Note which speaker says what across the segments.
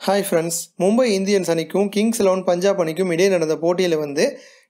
Speaker 1: Hi friends Mumbai Indians அணிக்கும் Kings Eleven Punjab அணிக்கும் இடையே நடந்த போட்டியில் வந்து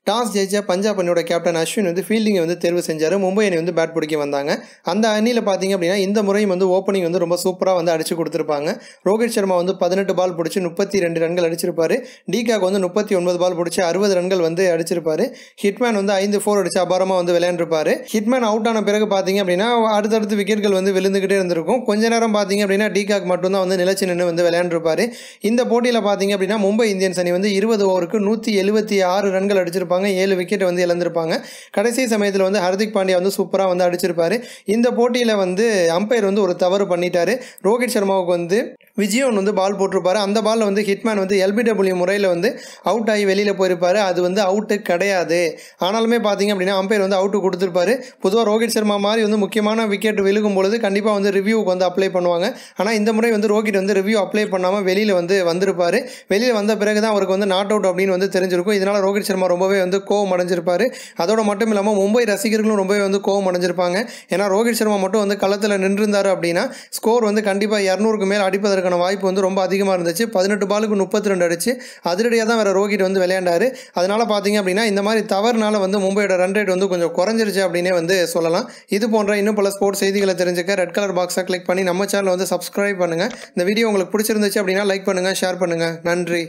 Speaker 1: டாஸ் ஜெயிச்ச பஞ்சாப் அணியோட கேப்டன் அஸ்வின் வந்து ஃபீல்டிங்கை வந்து தேர்வு செஞ்சார். மும்பை அணி வந்து பேட் பிடிக்க வந்தாங்க. அந்த அணியில் பார்த்தீங்க அப்படின்னா இந்த முறையும் வந்து ஓப்பனிங் வந்து ரொம்ப சூப்பராக வந்து அடிச்சு கொடுத்துருப்பாங்க. ரோஹித் சர்மா வந்து பதினெட்டு பால் பிடிச்சி முப்பத்தி ரெண்டு ரன்கள் அடிச்சிருப்பாரு. டிகாக் வந்து முப்பத்தி ஒன்பது பால் பிடிச்சி அறுபது ரன்கள் வந்து அடிச்சிருப்பாரு. ஹிட்மேன் வந்து ஐந்து ஃபோர் அடிச்சு அபாரமாக வந்து விளையாண்டுருப்பாரு. ஹிட்மேன் அவுட் ஆன பிறகு பார்த்தீங்க அப்படின்னா அடுத்தடுத்து விக்கெட்கள் வந்து விழுந்துக்கிட்டே இருந்திருக்கும். கொஞ்ச நேரம் பார்த்தீங்க அப்படின்னா டிகாக் மட்டும்தான் வந்து நிலச்சி நின்று வந்து விளையாண்டுருப்பாரு. இந்த போட்டியில் பார்த்தீங்க அப்படின்னா மும்பை இந்தியன்ஸ் அணி வந்து இருபது ஓவருக்கு நூற்றி எழுபத்தி ஆறு ரன்கள் அடிச்சிருப்பாங்க. ஏழு விக்கெட் வந்து இழந்திருப்பாங்க. கடைசி சமயத்தில் வந்து ஹர்திக் பாண்டியா வந்து சூப்பராக வந்து அடிச்சிருப்பாரு. இந்த போட்டியில் வந்து அம்பையர் வந்து ஒரு தவறு பண்ணிட்டாரு. ரோஹித் சர்மாவுக்கு வந்து விஜயன் வந்து பால் போட்டிருப்பாரு. அந்த பாலில் வந்து ஹிட்மேன் வந்து எல்பிடபிள்யூ முறையில் வந்து அவுட் ஆகி வெளியில் போயிருப்பாரு. அது வந்து அவுட்டு கிடையாது. ஆனாலுமே பார்த்தீங்க அப்படின்னா அம்பையர் வந்து அவுட்டு கொடுத்துருப்பாரு. பொதுவாக ரோஹித் சர்மா மாதிரி வந்து முக்கியமான விக்கெட் விழுகும் பொழுது கண்டிப்பாக வந்து ரிவ்யூவுக்கு வந்து அப்ளை பண்ணுவாங்க. ஆனால் இந்த முறை வந்து ரோஹித் வந்து ரிவ்யூ அப்ளை பண்ணாமல் வெளியில் வந்து வந்திருப்பார். வெளியில் வந்த பிறகு தான் அவருக்கு வந்து நாட் அவுட் அப்படின்னு வந்து தெரிஞ்சிருக்கும். இதனால் ரோஹித் சர்மா ரொம்பவே வந்து கோவம் அடைஞ்சிருப்பாரு. அதோட மட்டும் இல்லாமல் மும்பை ரசிகர்களும் ரொம்பவே வந்து கோவம் அடைஞ்சிருப்பாங்க. ஏன்னா ரோஹித் சர்மா மட்டும் வந்து களத்தில் நின்றிருந்தார் அப்படின்னா ஸ்கோர் வந்து கண்டிப்பாக இரநூறுக்கு மேல் அடிப்பதற்கான வாய்ப்பு வந்து ரொம்ப அதிகமாக இருந்துச்சு. பதினெட்டு பாலுக்கு முப்பத்தி ரெண்டு அடிச்சு அதிரடியாக தான் வேறு ரோஹித் வந்து விளையாண்டாரு. அதனால் பார்த்தீங்க அப்படின்னா இந்த மாதிரி தவறுனால வந்து மும்பையோட ரன் ரேட் வந்து கொஞ்சம் குறைஞ்சிருச்சு அப்படின்னே வந்து சொல்லலாம். இது போன்ற இன்னும் பல ஸ்போர்ட்ஸ் செய்திகளை தெரிஞ்சுக்க ரெட் கலர் பாக்ஸை கிளிக் பண்ணி நம்ம சேனலை வந்து சப்ஸ்கிரைப் பண்ணுங்கள் இந்த வீடியோ உங்களுக்கு பிடிச்சிருந்துச்சு அப்படின்னா லைக் பண்ணுங்கள் ஷேர் பண்ணுங்கள் நன்றி.